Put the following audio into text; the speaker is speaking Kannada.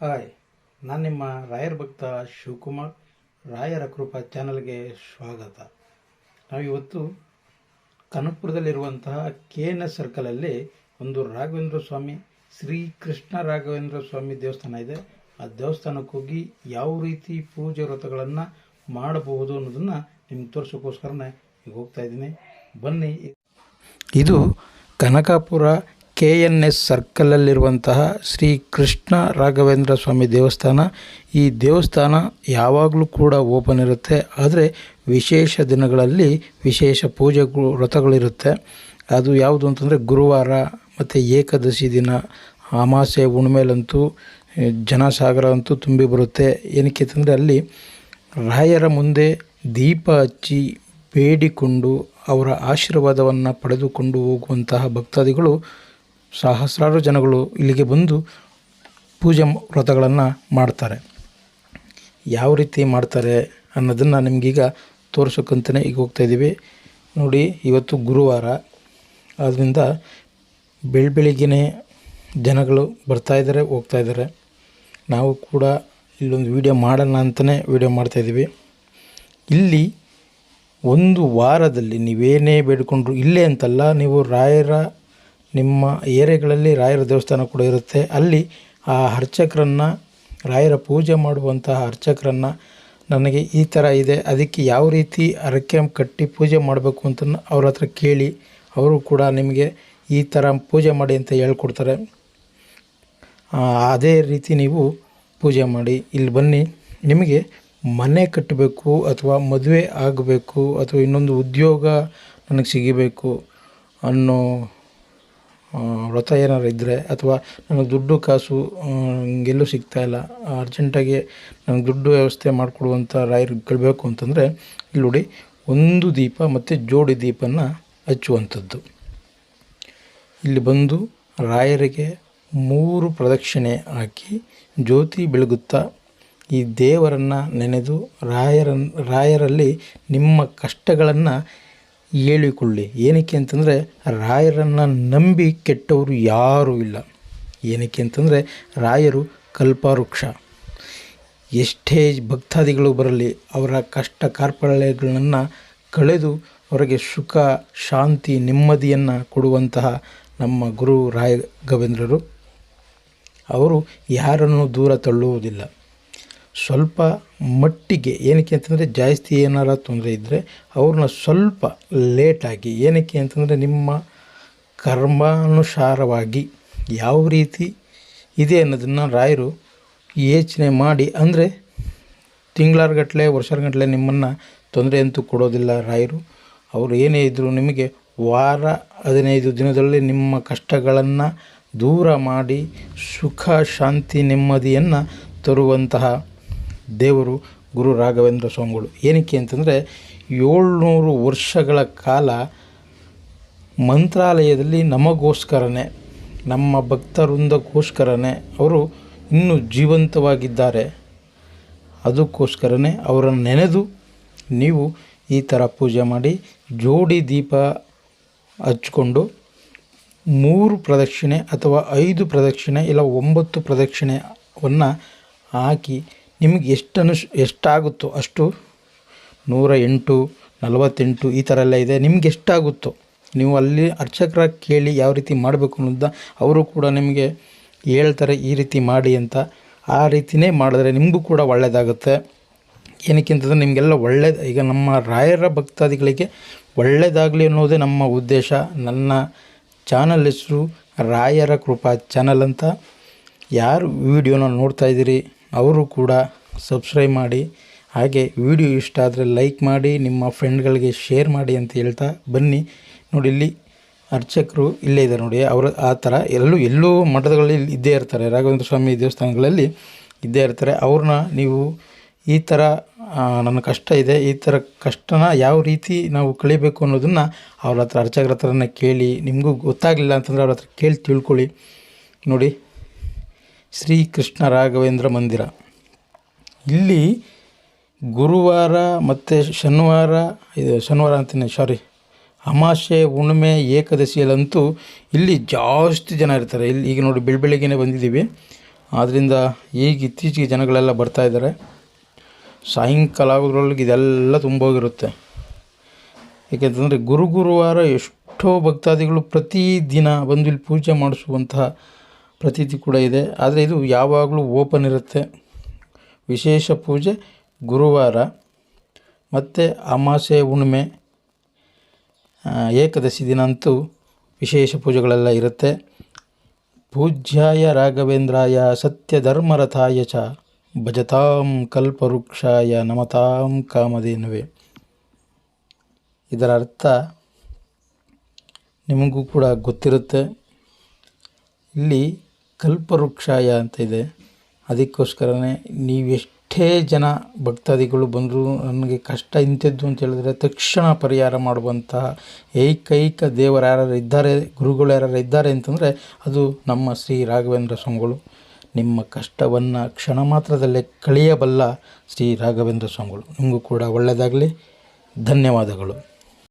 ಹಾಯ್, ನಾನು ನಿಮ್ಮ ರಾಯರ ಭಕ್ತ ಶಿವಕುಮಾರ್. ರಾಯರ ಕೃಪಾ ಚಾನಲ್ಗೆ ಸ್ವಾಗತ. ನಾವಿವತ್ತು ಕನಕಪುರದಲ್ಲಿರುವಂತಹ ಕೆ ಎನ್ ಎಸ್ ಸರ್ಕಲಲ್ಲಿ ಒಂದು ರಾಘವೇಂದ್ರ ಸ್ವಾಮಿ, ಶ್ರೀ ಕೃಷ್ಣ ರಾಘವೇಂದ್ರ ಸ್ವಾಮಿ ದೇವಸ್ಥಾನ ಇದೆ. ಆ ದೇವಸ್ಥಾನಕ್ಕೆ ಹೋಗಿ ಯಾವ ರೀತಿ ಪೂಜೆ ವ್ರತಗಳನ್ನು ಮಾಡಬಹುದು ಅನ್ನೋದನ್ನು ನಿಮ್ಗೆ ತೋರಿಸೋಕ್ಕೋಸ್ಕರನೇ ಈಗ ಹೋಗ್ತಾ ಇದ್ದೀನಿ. ಬನ್ನಿ. ಇದು ಕನಕಾಪುರ ಕೆ ಎನ್ ಎಸ್ ಸರ್ಕಲಲ್ಲಿರುವಂತಹ ಶ್ರೀ ಕೃಷ್ಣ ರಾಘವೇಂದ್ರ ಸ್ವಾಮಿ ದೇವಸ್ಥಾನ, ಈ ದೇವಸ್ಥಾನ ಯಾವಾಗಲೂ ಕೂಡ ಓಪನ್ ಇರುತ್ತೆ. ಆದರೆ ವಿಶೇಷ ದಿನಗಳಲ್ಲಿ ವಿಶೇಷ ಪೂಜೆಗಳು ವ್ರತಗಳಿರುತ್ತೆ. ಅದು ಯಾವುದು ಅಂತಂದರೆ ಗುರುವಾರ ಮತ್ತು ಏಕಾದಶಿ ದಿನ, ಅಮಾಸೆ ಹುಣ್ಮೇಲಂತೂ, ಜನಸಾಗರ ಅಂತೂ ತುಂಬಿ ಬರುತ್ತೆ. ಏನಕ್ಕೆ ಅಂತಂದರೆ ಅಲ್ಲಿ ರಾಯರ ಮುಂದೆ ದೀಪ ಹಚ್ಚಿ ಬೇಡಿಕೊಂಡು ಅವರ ಆಶೀರ್ವಾದವನ್ನು ಪಡೆದುಕೊಂಡು ಹೋಗುವಂತಹ ಭಕ್ತಾದಿಗಳು ಸಹಸ್ರಾರು ಜನಗಳು ಇಲ್ಲಿಗೆ ಬಂದು ಪೂಜೆ ವ್ರತಗಳನ್ನು ಮಾಡ್ತಾರೆ. ಯಾವ ರೀತಿ ಮಾಡ್ತಾರೆ ಅನ್ನೋದನ್ನು ನಿಮಗೀಗ ತೋರಿಸೋಕ್ಕಂತಲೇ ಈಗ ಹೋಗ್ತಾ ಇದ್ದೀವಿ. ನೋಡಿ, ಇವತ್ತು ಗುರುವಾರ. ಆದ್ದರಿಂದ ಬೆಳ ಬೆಳಿಗ್ಗೆನೇ ಜನಗಳು ಬರ್ತಾ ಇದ್ದಾರೆ, ಹೋಗ್ತಾ ಇದ್ದಾರೆ. ನಾವು ಕೂಡ ಇಲ್ಲೊಂದು ವಿಡಿಯೋ ಮಾಡೋಣ ಅಂತಲೇ ವೀಡಿಯೋ ಮಾಡ್ತಾಯಿದ್ದೀವಿ ಇಲ್ಲಿ ಒಂದು ವಾರದಲ್ಲಿ ನೀವೇನೇ ಬೇಡಿಕೊಂಡ್ರು ಇಲ್ಲೇ ಅಂತಲ್ಲ, ನೀವು ರಾಯರ ನಿಮ್ಮ ಏರಿಯಾಗಳಲ್ಲಿ ರಾಯರ ದೇವಸ್ಥಾನ ಕೂಡ ಇರುತ್ತೆ. ಅಲ್ಲಿ ಆ ಅರ್ಚಕರನ್ನು, ರಾಯರ ಪೂಜೆ ಮಾಡುವಂತಹ ಅರ್ಚಕರನ್ನು ನನಗೆ ಈ ಥರ ಇದೆ. ಅದಕ್ಕೆ ಯಾವ ರೀತಿ ಹರಕೆ ಕಟ್ಟಿ ಪೂಜೆ ಮಾಡಬೇಕು ಅಂತ ಅವ್ರ ಹತ್ರ ಕೇಳಿ, ಅವರು ಕೂಡ ನಿಮಗೆ ಈ ಥರ ಪೂಜೆ ಮಾಡಿ ಅಂತ ಹೇಳ್ಕೊಡ್ತಾರೆ. ಅದೇ ರೀತಿ ನೀವು ಪೂಜೆ ಮಾಡಿ. ಇಲ್ಲಿ ಬನ್ನಿ. ನಿಮಗೆ ಮನೆ ಕಟ್ಟಬೇಕು ಅಥವಾ ಮದುವೆ ಆಗಬೇಕು ಅಥವಾ ಇನ್ನೊಂದು ಉದ್ಯೋಗ ನನಗೆ ಸಿಗಬೇಕು ಅನ್ನೋ ವ್ರತ ಏನಾದ್ರು ಇದ್ದರೆ ಅಥವಾ ನನಗೆ ದುಡ್ಡು ಕಾಸು ಆ, ಎಲ್ಲೂ ಸಿಗ್ತಾ ಇಲ್ಲ. ಅರ್ಜೆಂಟಾಗಿ ನನಗೆ ದುಡ್ಡು ವ್ಯವಸ್ಥೆ ಮಾಡಿಕೊಡುವಂಥ ರಾಯರು ಕೇಳಬೇಕು ಅಂತಂದರೆ ಇಲ್ಲಿ ನೋಡಿ ಒಂದು ದೀಪ ಮತ್ತು ಜೋಡಿ ದೀಪನ ಹಚ್ಚುವಂಥದ್ದು. ಇಲ್ಲಿ ಬಂದು ರಾಯರಿಗೆ ಮೂರು ಪ್ರದಕ್ಷಿಣೆ ಹಾಕಿ ಜ್ಯೋತಿ ಬೆಳಗುತ್ತಾ ಈ ದೇವರನ್ನು ನೆನೆದು ರಾಯರ ರಾಯರಲ್ಲಿ ನಿಮ್ಮ ಕಷ್ಟಗಳನ್ನು ಹೇಳಿಕೊಳ್ಳಿ ಏನಕ್ಕೆ ಅಂತಂದರೆ ರಾಯರನ್ನು ನಂಬಿ ಕೆಟ್ಟವರು ಯಾರೂ ಇಲ್ಲ. ಏನಕ್ಕೆ ಅಂತಂದರೆ ರಾಯರು ಕಲ್ಪವೃಕ್ಷ. ಎಷ್ಟೇ ಭಕ್ತಾದಿಗಳು ಬರಲಿ, ಅವರ ಕಷ್ಟ ಕಾರ್ಪಳ್ಯಗಳನ್ನು ಕಳೆದು ಅವರಿಗೆ ಸುಖ, ಶಾಂತಿ, ನೆಮ್ಮದಿಯನ್ನು ಕೊಡುವಂತಹ ನಮ್ಮ ಗುರು ರಾಯ ಗವೇಂದ್ರರು ಅವರು ಯಾರನ್ನು ದೂರ ತಳ್ಳುವುದಿಲ್ಲ. ಸ್ವಲ್ಪ ಮಟ್ಟಿಗೆ ಏನಕ್ಕೆ ಅಂತಂದರೆ ಜಾಸ್ತಿ ಏನಾರ ತೊಂದರೆ ಇದ್ದರೆ ಅವ್ರನ್ನ ಸ್ವಲ್ಪ ಲೇಟಾಗಿ ಏನಕ್ಕೆ ಅಂತಂದರೆ ನಿಮ್ಮ ಕರ್ಮಾನುಸಾರವಾಗಿ ಯಾವ ರೀತಿ ಇದೆ ಅನ್ನೋದನ್ನು ರಾಯರು ಯೋಚನೆ ಮಾಡಿ ಅಂದರೆ ತಿಂಗಳಾರ್ಗಟ್ಲೆ ವರ್ಷಗಟ್ಟಲೆ ನಿಮ್ಮನ್ನು ತೊಂದರೆ ಅಂತೂ ಕೊಡೋದಿಲ್ಲ ರಾಯರು. ಅವರು ಏನೇ ಇದ್ದರೂ ನಿಮಗೆ ವಾರ ಹದಿನೈದು ದಿನದಲ್ಲಿ ನಿಮ್ಮ ಕಷ್ಟಗಳನ್ನು ದೂರ ಮಾಡಿ ಸುಖ, ಶಾಂತಿ, ನೆಮ್ಮದಿಯನ್ನು ತರುವಂತಹ ದೇವರು ಗುರು ರಾಘವೇಂದ್ರ ಸ್ವಾಮಿಗಳು. ಏನಕ್ಕೆ ಅಂತಂದರೆ ಏಳ್ನೂರು ವರ್ಷಗಳ ಕಾಲ ಮಂತ್ರಾಲಯದಲ್ಲಿ ನಮಗೋಸ್ಕರನೇ, ನಮ್ಮ ಭಕ್ತವೃಂದಕ್ಕೋಸ್ಕರನೇ ಅವರು ಇನ್ನೂ ಜೀವಂತವಾಗಿದ್ದಾರೆ. ಅದಕ್ಕೋಸ್ಕರನೇ ಅವರನ್ನು ನೆನೆದು ನೀವು ಈ ಥರ ಪೂಜೆ ಮಾಡಿ, ಜೋಡಿ ದೀಪ ಹಚ್ಕೊಂಡು ಮೂರು ಪ್ರದಕ್ಷಿಣೆ ಅಥವಾ ಐದು ಪ್ರದಕ್ಷಿಣೆ ಇಲ್ಲ ಒಂಬತ್ತು ಪ್ರದಕ್ಷಿಣೆವನ್ನು ಹಾಕಿ ನಿಮಗೆ ಎಷ್ಟು ಅನುಸ್ ಎಷ್ಟಾಗುತ್ತೋ ಅಷ್ಟು ನೂರ ಎಂಟು, ನಲವತ್ತೆಂಟು ಈ ಥರ ಎಲ್ಲ ಇದೆ. ನಿಮ್ಗೆ ಎಷ್ಟಾಗುತ್ತೋ ನೀವು ಅಲ್ಲಿ ಅರ್ಚಕರ ಕೇಳಿ ಯಾವ ರೀತಿ ಮಾಡಬೇಕು ಅನ್ನೋದ ಅವರು ಕೂಡ ನಿಮಗೆ ಹೇಳ್ತಾರೆ ಈ ರೀತಿ ಮಾಡಿ ಅಂತ. ಆ ರೀತಿಯೇ ಮಾಡಿದ್ರೆ ನಿಮಗೂ ಕೂಡ ಒಳ್ಳೆಯದಾಗುತ್ತೆ ಏನಕ್ಕೆ ಅಂತಂದರೆ ನಿಮಗೆಲ್ಲ ಒಳ್ಳೆಯದು ಈಗ ನಮ್ಮ ರಾಯರ ಭಕ್ತಾದಿಗಳಿಗೆ ಒಳ್ಳೆಯದಾಗಲಿ ಅನ್ನೋದೇ ನಮ್ಮ ಉದ್ದೇಶ. ನನ್ನ ಚಾನಲ್ ಹೆಸರು ರಾಯರ ಕೃಪಾ ಚಾನಲ್ ಅಂತ. ಯಾರು ವಿಡಿಯೋನ ನೋಡ್ತಾ ಇದ್ದೀರಿ ಅವರು ಕೂಡ ಸಬ್ಸ್ಕ್ರೈಬ್ ಮಾಡಿ, ಹಾಗೆ ವಿಡಿಯೋ ಇಷ್ಟ ಆದರೆ ಲೈಕ್ ಮಾಡಿ, ನಿಮ್ಮ ಫ್ರೆಂಡ್ಗಳಿಗೆ ಶೇರ್ ಮಾಡಿ ಅಂತ ಹೇಳ್ತಾ ಬನ್ನಿ. ನೋಡಿ, ಇಲ್ಲಿ ಅರ್ಚಕರು ಇಲ್ಲೇ ಇದ್ದಾರೆ ನೋಡಿ, ಅವರು ಆ ಥರ ಎಲ್ಲೂ ಎಲ್ಲೂ ಮಠಗಳಲ್ಲಿ ಇದ್ದೇ ಇರ್ತಾರೆ. ರಾಘವೇಂದ್ರ ಸ್ವಾಮಿ ದೇವಸ್ಥಾನಗಳಲ್ಲಿ ಇದ್ದೇ ಇರ್ತಾರೆ. ಅವ್ರನ್ನ ನೀವು ಈ ಥರ ನನ್ನ ಕಷ್ಟ ಇದೆ, ಈ ಥರ ಕಷ್ಟನ ಯಾವ ರೀತಿ ನಾವು ಕಳಿಬೇಕು ಅನ್ನೋದನ್ನು ಅವ್ರ ಹತ್ರ, ಅರ್ಚಕರ ಹತ್ರನ ಕೇಳಿ, ನಿಮಗೂ ಗೊತ್ತಾಗಲಿಲ್ಲ ಅಂತಂದರೆ ಅವ್ರ ಹತ್ರ ಕೇಳಿ ತಿಳ್ಕೊಳ್ಳಿ. ನೋಡಿ ಶ್ರೀ ಕೃಷ್ಣ ರಾಘವೇಂದ್ರ ಮಂದಿರ. ಇಲ್ಲಿ ಗುರುವಾರ ಮತ್ತು ಶನಿವಾರ, ಇದು ಶನಿವಾರ ಅಂತೀನಿ ಸಾರಿ ಅಮಾಸೆ ಹುಣ್ಣಿಮೆ, ಏಕದಶಿಯಲ್ಲಂತೂ ಇಲ್ಲಿ ಜಾಸ್ತಿ ಜನ ಇರ್ತಾರೆ. ಇಲ್ಲಿ ಈಗ ನೋಡಿ ಬೆಳಬೆಳಗ್ಗೆ ಬಂದಿದ್ದೀವಿ. ಆದ್ದರಿಂದ ಈಗ ಇತ್ತೀಚೆಗೆ ಜನಗಳೆಲ್ಲ ಬರ್ತಾ ಇದ್ದಾರೆ. ಸಾಯಂಕಾಲ ಆಗೋದ್ರೊಳಗೆ ಇದೆಲ್ಲ ತುಂಬೋಗಿರುತ್ತೆ. ಏಕೆಂತಂದರೆ ಗುರು ಗುರುವಾರ ಎಷ್ಟೋ ಭಕ್ತಾದಿಗಳು ಪ್ರತಿದಿನ ಬಂದು ಇಲ್ಲಿ ಪೂಜೆ ಮಾಡಿಸುವಂತಹ ಪ್ರತೀತಿ ಕೂಡ ಇದೆ. ಆದರೆ ಇದು ಯಾವಾಗಲೂ ಓಪನ್ ಇರುತ್ತೆ. ವಿಶೇಷ ಪೂಜೆ ಗುರುವಾರ ಮತ್ತು ಅಮಾಸೆ ಹುಣ್ಮೆ ಏಕದಶಿ ದಿನ ಅಂತೂ ವಿಶೇಷ ಪೂಜೆಗಳೆಲ್ಲ ಇರುತ್ತೆ. ಪೂಜ್ಯಾಯ ರಾಘವೇಂದ್ರಾಯ ಸತ್ಯಧರ್ಮರಥಾಯ ಚ ಭಜತಾಂ ಕಲ್ಪವೃಕ್ಷಾಯ ನಮತಾಂ ಕಾಮಧೇನುವೆ. ಇದರ ಅರ್ಥ ನಿಮಗೂ ಕೂಡ ಗೊತ್ತಿರುತ್ತೆ. ಇಲ್ಲಿ ಕಲ್ಪವೃಕ್ಷಾಯ ಅಂತ ಇದೆ. ಅದಕ್ಕೋಸ್ಕರನೇ ನೀವೆಷ್ಟೇ ಜನ ಭಕ್ತಾದಿಗಳು ಬಂದರೂ ನನಗೆ ಕಷ್ಟ ಇಂಥದ್ದು ಅಂತ ಹೇಳಿದ್ರೆ ತಕ್ಷಣ ಪರಿಹಾರ ಮಾಡುವಂತಹ ಏಕೈಕ ದೇವರು ಯಾರು ಇದ್ದಾರೆ, ಗುರುಗಳು ಯಾರು ಇದ್ದಾರೆ ಅಂತಂದರೆ ಅದು ನಮ್ಮ ಶ್ರೀ ರಾಘವೇಂದ್ರ ಸ್ವಾಮಿಗಳು. ನಿಮ್ಮ ಕಷ್ಟವನ್ನು ಕ್ಷಣ ಮಾತ್ರದಲ್ಲೇ ಕಳೆಯಬಲ್ಲ ಶ್ರೀ ರಾಘವೇಂದ್ರ ಸ್ವಾಮಿಗಳು. ನಿಮಗೂ ಕೂಡ ಒಳ್ಳೆಯದಾಗಲಿ ಧನ್ಯವಾದಗಳು.